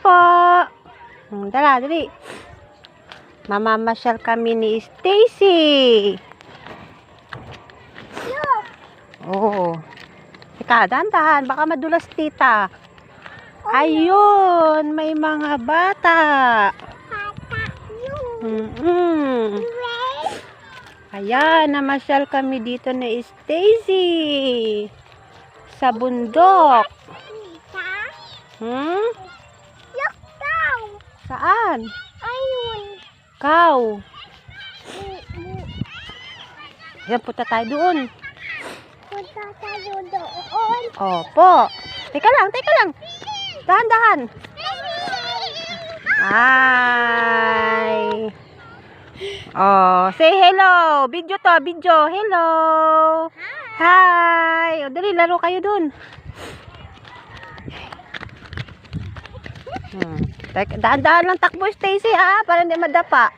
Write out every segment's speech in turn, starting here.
po. Hmm, Dala, dali. Mamamasyal kami ni Stacy. Oo. Teka, dahan-dahan. Baka madulas tita. Ayun, may mga bata. Mm-mm. Ayan, namasyal kami dito ni Stacy. Sa bundok. Hmm? Saan? Kau. Yan, punta tayo doon. Opo. Teka lang, teka lang. Dahan-dahan. Hi. Oh, say hello. Video to, video. Hello. Hi. O, dali, laro kayo dun. Hmm. Dahan-dahan lang takbo, Stacy, ha? Para hindi madapa.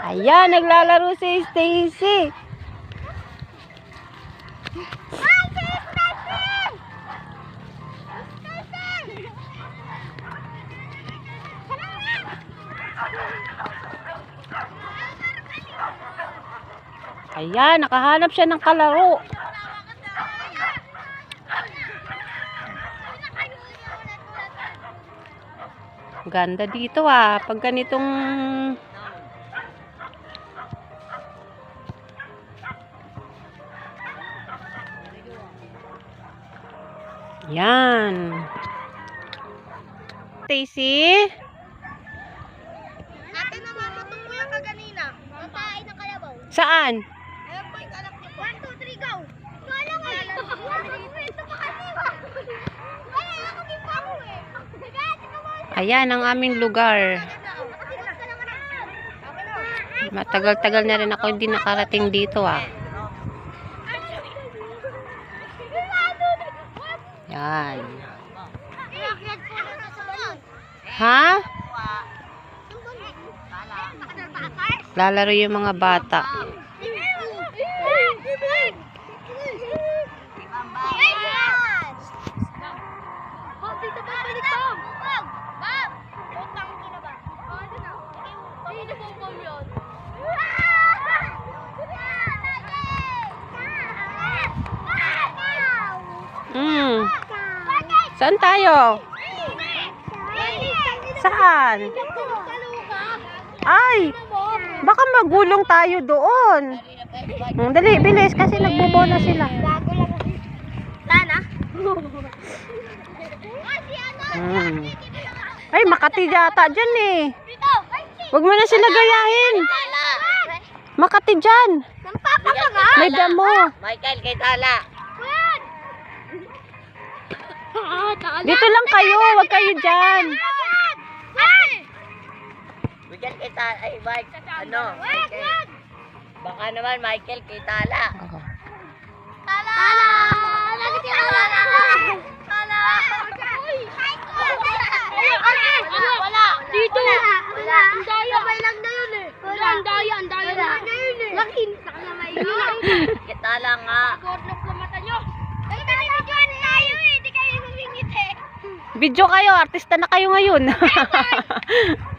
Ayan, naglalaro si Stacy. Ayan, nakahanap siya ng kalaro. Ganda dito ah. Pag ganitong Yan. Stacy? Ate, namamatong mo yan kaganina. Matae ng kalabaw. Saan? Ayan po yung anak niyo. One, two, three, go! Wala nga. Ito pa kasi. Wala, ako din pa ako eh. Sige, tingnan mo. Ayan ang aming lugar. Matagal-tagal na rin ako hindi nakarating dito ah. Yan. Ha? Lalaro yung mga bata. Saan tayo? Saan? Ay, baka magulong tayo doon. Hmm, dali, bilis kasi nagbubo na sila. Tana? Hmm. Ay, Makati yata dyan eh. Huwag mo na sila gayahin. Makati dyan. May damo. Michael, kay Tala. Dito lang kayo, huwag kayo. Michael, kay Tala. Ay, Mike. Ano? Michael. Baka naman, Michael, kay Tala. Tala! Lagi tinala na! Tala! Wala! Dito! Wala! Ang daya! Sabay lang na yun eh! Wala! Ang daya! Ang daya! Wala! Lakin! Sana may Kay Tala nga. Godlock sa mata nyo! Ay, binibidyoan tayo eh! Di kayo humingit eh! Video kayo, artista na kayo ngayon.